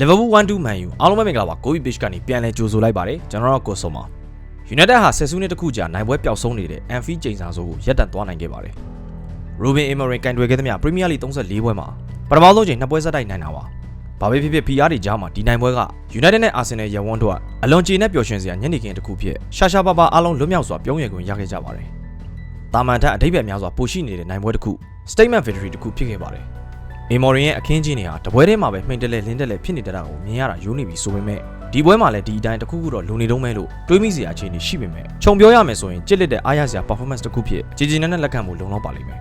Liverpool 1-2 Man U အားလုံးပဲမင်္ဂလာပါ Gobi Page ကနေပြန်လဲကြိုဆိုလိုက်ပါတယ်ကျွန်တော်တို့ကိုဆုံပါ United ဟာဆယ်စုနှစ်တစ်ခုကြာနိုင်ပွဲပျောက်ဆုံးနေတဲ့ Anfield ချိန်စာစိုးကိုရပ်တန့်သွားနိုင်ခဲ့ပါတယ် Ruben Amorim ကန်တွယ်ခဲ့သမျှ Premier League 34ပွဲမှာပထမဆုံးချိန်နှစ်ပွဲဆက်တိုက်နိုင်တာပါဘာပဲဖြစ်ဖြစ် PR တွေကြားမှာဒီနိုင်ပွဲက United နဲ့ Arsenal ရဝန်းတို့ကအလွန်ကြေနဲ့ပျော်ရွှင်စရာညနေခင်းတစ်ခုဖြစ်ရှာရှာပါပါအားလုံးလွတ်မြောက်စွာပြုံးရည်ခွင့်ရခဲ့ကြပါတယ်တာမန်ထက်အထိပ္ပယ်များစွာပိုရှိနေတဲ့နိုင်ပွဲတစ်ခု Statement Victory တစ်ခုဖြစ်ခဲ့ပါတယ် မေမော်ရင်ရဲ့အခင်းချင်းတွေဟာတပွဲထဲမှာပဲမှိန်တယ်လဲလင်းတယ်လဲဖြစ်နေတဲ့တာကိုမြင်ရတာယိုးနေပြီဆိုပေမဲ့ဒီပွဲမှာလည်းဒီအတိုင်းတစ်ခုခုတော့လုံနေတော့မဲလို့တွေးမိစရာအခြေအနေရှိပေမဲ့ခြုံပြောရမယ်ဆိုရင်ကြစ်လက်တဲ့အားရစရာ performance တစ်ခုဖြစ်ကြည်ကြည်နက်နက်လက်ခံမှုလုံလောက်ပါလိမ့်မယ်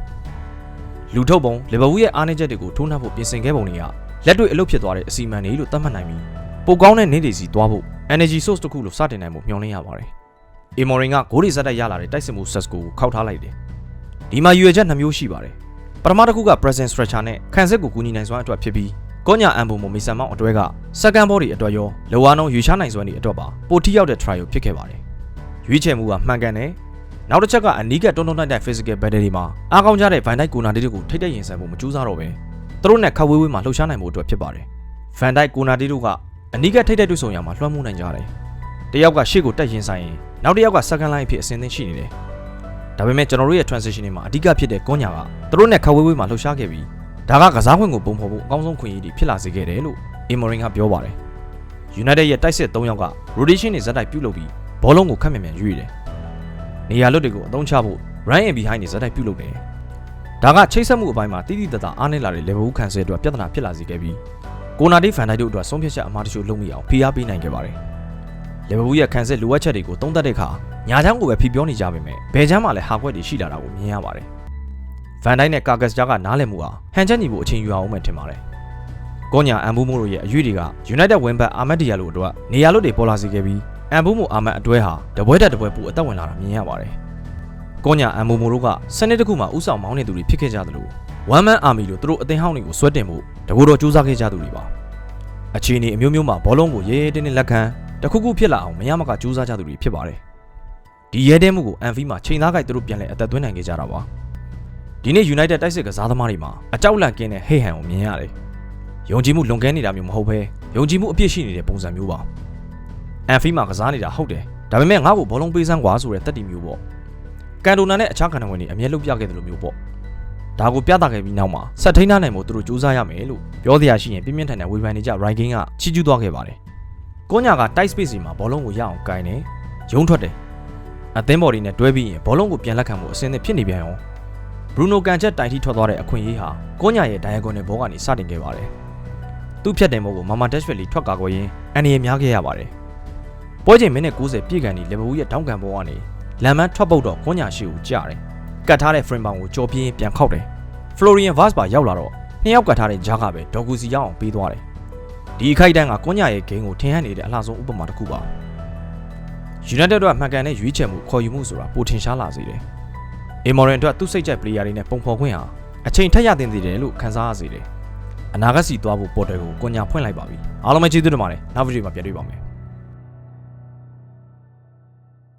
လူထုတ်ပုံလီဗာပူးရဲ့အားနည်းချက်တွေကိုထိုးနှက်ဖို့ပြင်ဆင်ခဲ့ပုံတွေကလက်တွေ့အလုပ်ဖြစ်သွားတဲ့အစီအမံတွေလို့သတ်မှတ်နိုင်ပြီးပိုကောင်းတဲ့နေတွေစီသွားဖို့ energy source တစ်ခုလို့စတင်နိုင်မှုမျှော်လင့်ရပါတယ်အေမော်ရင်ကဂိုးတွေစက်တက်ရလာတဲ့တိုက်စစ်မှု sets ကိုခောက်ထားလိုက်တယ်ဒီမှာရွေချက်နှမျိုးရှိပါတယ် ပထမတစ်ခုက present structure နဲ့ခံစစ်ကိုကူညီနိုင်စွမ်းအတွက်ဖြစ်ပြီးကောညာအန်ဘုံမမီဆန်မောင်းအတွဲက second body အတွက်ရောလောဝါနုံရွေချနိုင်စွမ်းတွေအတွက်ပါပိုထိရောက်တဲ့ trial ဖြစ်ခဲ့ပါတယ်။ရွေးချယ်မှုကမှန်ကန်တယ်။နောက်တစ်ချက်ကအနီးကတွန်းတွန်းတိုက်တိုက် physical battle တွေမှာအားကောင်းကြတဲ့ Van Dijk ကိုနာတီတို့ကိုထိတ်တဲ့ရင်ဆိုင်ဖို့မကြိုးစားတော့ပဲသူတို့နဲ့ခက်ဝေးဝေးမှာလှုပ်ရှားနိုင်မှုအတွက်ဖြစ်ပါတယ်။ Van Dijk ကိုနာတီတို့ကအနီးကထိတ်တဲ့တွေ့ဆုံရမှာလွှမ်းမိုးနိုင်ကြတယ်။တယောက်ကရှေ့ကိုတက်ရင်ဆိုင်ရင်နောက်တစ်ယောက်က second line အဖြစ်အဆင်သင့်ရှိနေတယ်။ ဒါပေမဲ့ကျွန်တော်တို့ရဲ့ transition တွေမှာအဓိကဖြစ်တဲ့ကွန်ညာကသူတို့နဲ့ခက်ဝေးဝေးမှာလှုပ်ရှားခဲ့ပြီးဒါကကစားခွင့်ကိုပုံဖော်ဖို့အကောင်းဆုံးခွင့်ရည်တွေဖြစ်လာစေခဲ့တယ်လို့ Amorim ကပြောပါတယ်။ United ရဲ့တိုက်စစ်၃ယောက်က rotation တွေဇက်တိုက်ပြုတ်လုပ်ပြီးဘောလုံးကိုခက်မြန်မြန်ရွေ့တယ်။နေရာလွတ်တွေကိုအသုံးချဖို့ run and behind တွေဇက်တိုက်ပြုတ်လုပ်တယ်။ဒါကချိတ်ဆက်မှုအပိုင်းမှာတိတိတတ်တာအားနည်းလာတဲ့ level ခံစစ်အတွက်ပြဿနာဖြစ်လာစေခဲ့ပြီးကိုနာဒီဖန်တိုက်တို့အတွက်ဆုံးဖြတ်ချက်အမှားတချို့လုပ်မိအောင်ဖိအားပေးနိုင်ခဲ့ပါတယ်။ level ရဲ့ခံစစ်လိုအပ်ချက်တွေကိုသုံးသပ်တဲ့အခါ ညာချမ်းကိုပဲဖိပြောနေကြပေမဲ့ဘယ်ချမ်းမှလည်းဟာကွက်တွေရှိလာတာကိုမြင်ရပါတယ်။ဗန်ဒိုင်းနဲ့ကာကတ်ကြားကနားလည်မှုဟာဟန်ချက်ညီဖို့အချိန်ယူအောင်ပဲထင်ပါတယ်။ကောညာအမ်ဘူမိုတို့ရဲ့အရွေတွေက United ဝင်းဘတ်အာမတ်ဒီယာလိုအတွက်နေရာလွတ်တွေပေါ်လာစေခဲ့ပြီးအမ်ဘူမိုအာမတ်အတွဲဟာတပွဲတက်တပွဲပူအသက်ဝင်လာတာမြင်ရပါတယ်။ကောညာအမ်ဘူမိုတို့ကစနစ်တစ်ခုမှာဥဆောင်မောင်းနေသူတွေဖြစ်ခဲ့ကြသလို one man army လို့သူတို့အသင်းဟောင်းတွေကိုဆွဲတင်ဖို့တကူတော်စူးစမ်းခဲ့ကြသူတွေပါ။အခြေအနေအမျိုးမျိုးမှာဘောလုံးကိုရဲရဲတင်းတင်းလက်ခံတခုခုဖြစ်လာအောင်မရမကစူးစမ်းကြသူတွေဖြစ်ပါတယ်။ ဒီရဲတဲမှုကိုအန်ဖီမှာချိန်သားကြိုက်သူတို့ပြန်လဲအသက်သွင်းနိုင်ခဲ့ကြတာပါဒီနေ့ United တိုက်စစ်ကစားသမားတွေမှာအကြောက်လန့်ကင်းတဲ့ဟေ့ဟန်ကိုမြင်ရတယ်ယုံကြည်မှုလွန်ကဲနေတာမျိုးမဟုတ်ဘဲယုံကြည်မှုအပြည့်ရှိနေတဲ့ပုံစံမျိုးပါအန်ဖီမှာကစားနေတာဟုတ်တယ်ဒါပေမဲ့ငါ့ကိုဘောလုံးပေးစမ်းကွာဆိုတဲ့တက်တီမျိုးပေါ့ကန်တိုနာနဲ့အခြားကန်တဝင်တွေအမြဲလုပ်ပြခဲ့တယ်လို့မျိုးပေါ့ဒါကိုပြသခဲ့ပြီးနောက်မှာဆက်ထိန်းထားနိုင်မှုသူတို့စူးစမ်းရမယ်လို့ပြောတရားရှိရင်ပြင်းပြင်းထန်ထန်ဝေဖန်နေကြ Ranking ကချီးကျူးသွားခဲ့ပါတယ်ကိုညာက tight space စီမှာဘောလုံးကိုရအောင်ကိုင်းတယ်ရုံထွက်တယ် အသင်းဘော်ဒီနဲ့တွဲပြီးရင်ဘောလုံးကိုပြန်လက်ခံမှုအဆင်သင့်ဖြစ်နေပြန်ရောဘရူနိုကန်ချက်တိုင်ထိထွက်သွားတဲ့အခွင့်အရေးဟာကိုညာရဲ့ဒိုင်ယာဂွန်နဲ့ဘောကနေစတင်ခဲ့ပါတယ်။သူ့ဖြတ်တင်မှုကိုမာမာဒက်ရှ်ဝက်လီထွက်ကာကွယ်ရင်းအန်ရီများခဲ့ရပါတယ်။ပွဲချိန်မိနစ်90ပြည့်ကန်ဒီလီဗာပူးရဲ့တောင်းကန်ဘောကနေလမ်မန်ထွက်ပုတ်တော့ကိုညာရှိကိုကြားတယ်။ကတ်ထားတဲ့ဖရင်ဘောင်ကိုကြော်ပြင်းပြန်ခောက်တယ်။ဖလိုရီယန်ဗတ်စ်ပါရောက်လာတော့နှစ်ယောက်ကတ်ထားတဲ့ဂျားကပဲဒေါ်ဂူစီရောက်အောင်ပေးသွားတယ်။ဒီအခိုက်အတန်းကကိုညာရဲ့ဂိမ်းကိုထင်ဟပ်နေတဲ့အလှဆုံးဥပမာတစ်ခုပါ။ United တို့ကမှန်ကန်တဲ့ရွေးချယ်မှုခေါ်ယူမှုဆိုတာပိုထင်ရှားလာစေတယ်။ Amorim အတွက်သူ့စိတ်ကြိုက် player တွေနဲ့ပုံဖော်ခွင့်ဟာအချိန်ထက်ရသင့်သေးတယ်လို့ခန်းစားရစေတယ်။အနာဂတ်စီသွားဖို့ပေါ်တယ်ကိုကိုညာဖွင့်လိုက်ပါပြီ။အားလုံးပဲကျေးဇူးတင်ပါတယ်။နောက်ဗီဒီယိုမှာပြန်တွေ့ပါမယ်။